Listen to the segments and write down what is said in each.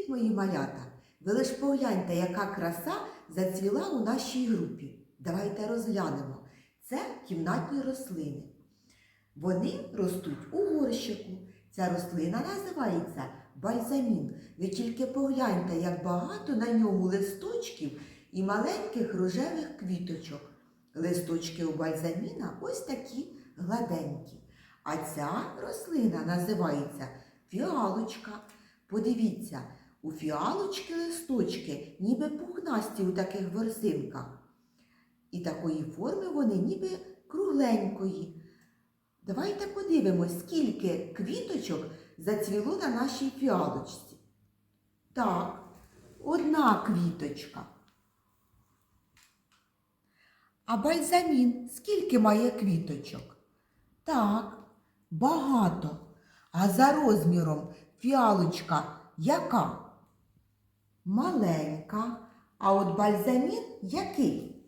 Привіт, мої малята! Ви лиш погляньте, яка краса зацвіла у нашій групі. Давайте розглянемо. Це кімнатні рослини. Вони ростуть у горщику. Ця рослина називається бальзамін. Ви тільки погляньте, як багато на ньому листочків і маленьких рожевих квіточок. Листочки у бальзаміна ось такі гладенькі. А ця рослина називається фіалочка. Подивіться, у фіалочки листочки ніби пухнасті у таких ворсинках. І такої форми вони ніби кругленької. Давайте подивимось, скільки квіточок зацвіло на нашій фіалочці. Так, одна квіточка. А бальзамін скільки має квіточок? Так, багато. А за розміром фіалочка яка? Маленька. А от бальзамін який?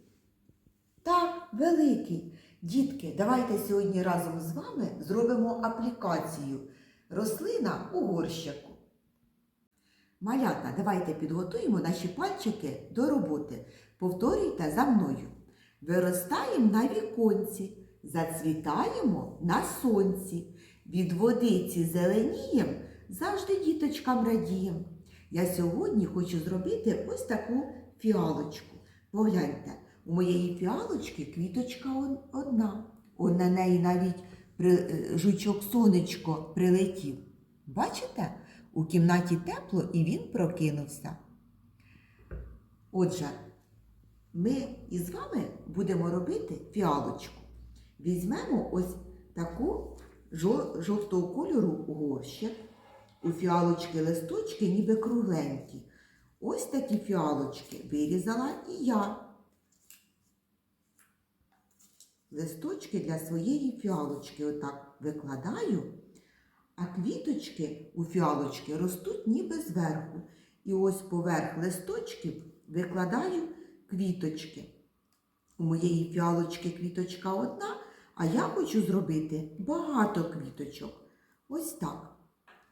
Так, великий. Дітки, давайте сьогодні разом з вами зробимо аплікацію. Рослина у горщику. Малята, давайте підготуємо наші пальчики до роботи. Повторюйте за мною. Виростаємо на віконці, зацвітаємо на сонці. Від водиці зеленієм, завжди діточкам радієм. Я сьогодні хочу зробити ось таку фіалочку. Погляньте, у моєї фіалочки квіточка одна. Он на неї навіть е, жучок сонечко прилетів. Бачите? У кімнаті тепло і він прокинувся. Отже, ми із вами будемо робити фіалочку. Візьмемо ось таку жовтого кольору горщик. У фіалочки листочки ніби кругленькі. Ось такі фіалочки вирізала і я. Листочки для своєї фіалочки отак викладаю, а квіточки у фіалочки ростуть ніби зверху. І ось поверх листочків викладаю квіточки. У моєї фіалочки квіточка одна, а я хочу зробити багато квіточок. Ось так.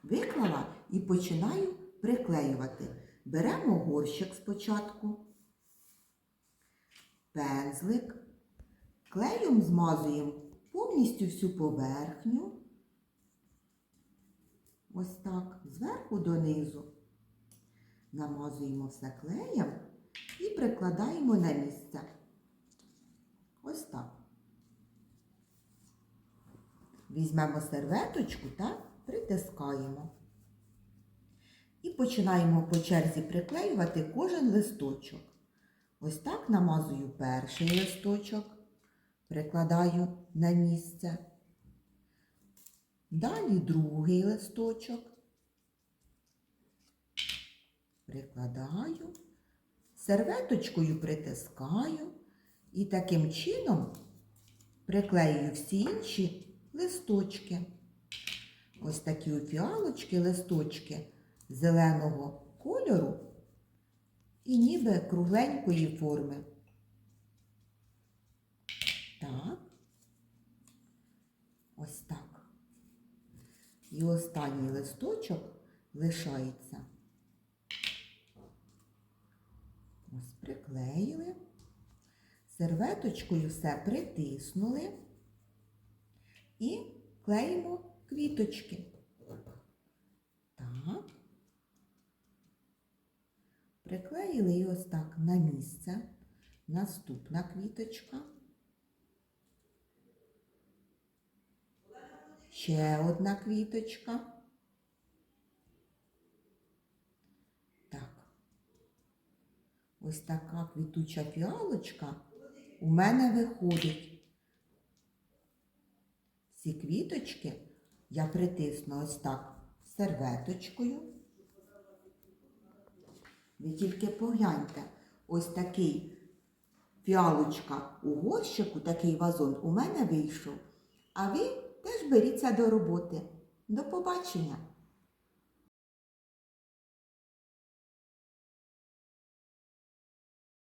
Виклала і починаю приклеювати. Беремо горщик спочатку, пензлик, клеєм змазуємо повністю всю поверхню. Ось так, зверху донизу. Намазуємо все клеєм і прикладаємо на місце. Ось так. Візьмемо серветочку та притискаємо. І починаємо по черзі приклеювати кожен листочок. Ось так намазую перший листочок, прикладаю на місце. Далі другий листочок. Прикладаю, серветочкою притискаю і таким чином приклеюю всі інші листочки. Ось такі фіалочки листочки зеленого кольору і ніби кругленької форми. Так. Ось так. І останній листочок лишається. Ось приклеїли. Серветочкою все притиснули і клеїмо квіточки. Так. Приклеїли і ось так на місце. Наступна квіточка. Ще одна квіточка. Так. Ось така квітуча фіалочка у мене виходить. Ці квіточки я притисну ось так серветочкою. Ви тільки погляньте, ось такий фіалочка у горщику, такий вазон у мене вийшов. А ви теж беріться до роботи. До побачення!